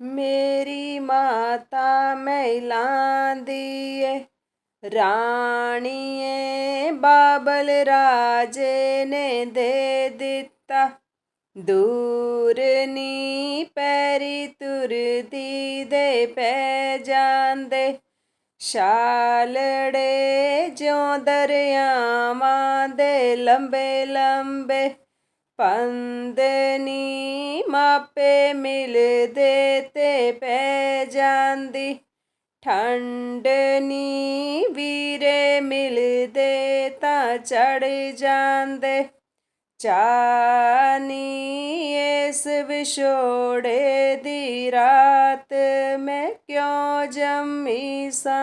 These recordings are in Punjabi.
ਮੇਰੀ ਮਾਤਾ ਮਹਿਲਾਂ ਦੀ ਏ, ਰਾਣੀਏ ਬਾਬਲ ਰਾਜੇ ਨੇ ਦੇ ਦਿੱਤਾ। ਦੂਰ ਨੀ ਪੈਰੀ ਤੁਰਦੀ ਦੇ ਪੈ ਜਾਂਦੇ। ਛਾਲੜੇ ਜਿਉਂ ਦਰਿਆਵਾਂ ਦੇ ਲੰਬੇ ਲੰਬੇ ਪੰਦਨੀ ਮਾਪੇ ਮਿਲਦੇ ਤੇ ਪੈ ਜਾਂਦੀ। ਠੰਡ ਠੰਡਨੀ ਵੀਰੇ ਮਿਲਦੇ ਤਾਂ ਚੜ ਜਾਂਦੇ। ਚਾਨੀ ਇਸ ਵਿਛੋੜੇ ਦੀ ਰਾਤ ਮੈਂ ਕਿਉਂ ਜੰਮੀ ਸਾਂ।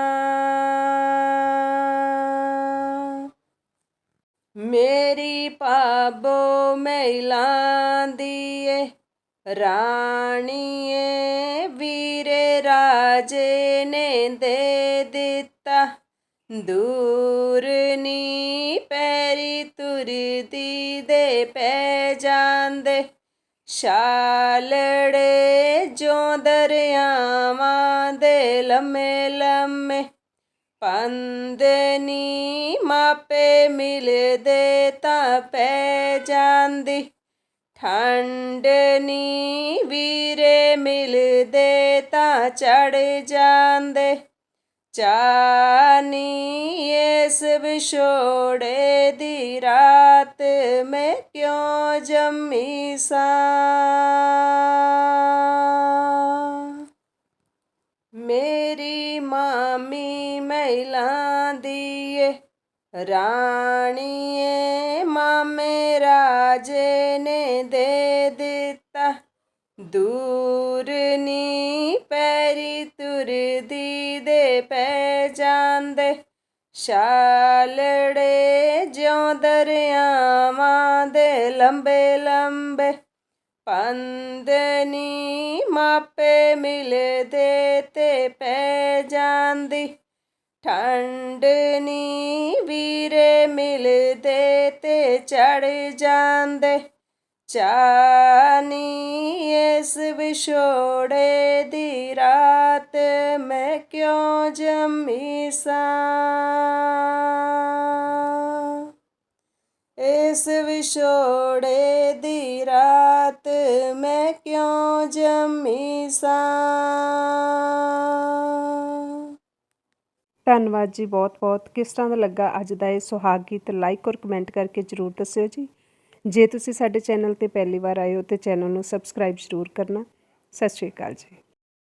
ਮੇਰੀ ਪਾਬੋ ਮਹਿਲਾਂ ਦੀ ਏ। ਰਾਣੀਏ ਵੀਰੇ ਰਾਜੇ ਨੇ ਦੇ ਦਿੱਤਾ। ਦੂਰ ਨੀ ਪੈਰੀ ਤੁਰਦੀ ਦੇ ਪੈ ਜਾਂਦੇ। ਛਾਲੜੇ ਜੋ ਦਰਿਆਵਾਂ ਦੇ ਲੰਮੇ ਲੰਮੇ। ਪੰਦਨੀ ਮਾਪੇ ਮਿਲਦੇ ਤਾਂ ਪੈ ਜਾਂਦੀ। ਠੰਡਨੀ ਵੀਰੇ ਮਿਲਦੇ ਤਾਂ ਚੜ ਜਾਂਦੇ। ਚਾਨੀ ਇਸ ਵਿਛੋੜੇ ਦੀ ਰਾਤ ਮੈਂ ਕਿਉਂ ਜੰਮੀ ਸਾਂ? ਮੇਰੀ ਮਾਮੀ ਮਹਿਲਾਂ ਦੀ ਏ ਰਾਣੀਏ ਮਾਮੇ ਰਾਜੇ ਨੇ ਨੇ ਦੇ ਦਿੱਤਾ। ਦੂਰ ਨੀ ਪੈਰੀ ਤੁਰਦੀ ਦੇ ਪੈ ਜਾਂਦੇ। ਛਾਲੜੇ ਜਿਉਂ ਦਰਿਆਵਾਂ ਦੇ ਲੰਬੇ ਲੰਬੇ। ਪੰਦਨੀ ਮਾਪੇ ਮਿਲਦੇ ਤੇ ਪੈ ਜਾਂਦੀ। ਠੰਡਨੀ ਵੀਰੇ ਮਿਲਦੇ ਤੇ ਚੜ ਜਾਂਦੇ। ਚਾਨੀ ਇਸ ਵਿਛੋੜੇ ਦੀ ਰਾਤ ਮੈਂ ਕਿਉਂ ਜੰਮੀ ਸਾਂ? ਇਸ ਵਿਛੋੜੇ ਦੀ ਰਾਤ ਮੈਂ ਕਿਉਂ ਜੰਮੀ ਸਾਂ? ਧੰਨਵਾਦ ਜੀ ਬਹੁਤ ਬਹੁਤ ਕਿਸ ਤਰ੍ਹਾਂ ਦਾ ਲੱਗਾ ਅੱਜ ਦਾ ਇਹ ਸੁਹਾਗ ਗੀਤ? ਲਾਈਕ ਔਰ ਕਮੈਂਟ ਕਰਕੇ ਜਰੂਰ ਦੱਸਿਓ ਜੀ। ਜੇ ਤੁਸੀਂ ਸਾਡੇ ਚੈਨਲ ਤੇ ਪਹਿਲੀ ਵਾਰ ਆਏ ਹੋ ਤੇ ਚੈਨਲ ਨੂੰ ਸਬਸਕ੍ਰਾਈਬ ਜ਼ਰੂਰ ਕਰਨਾ। ਸਤਿ ਸ਼੍ਰੀ ਅਕਾਲ ਜੀ।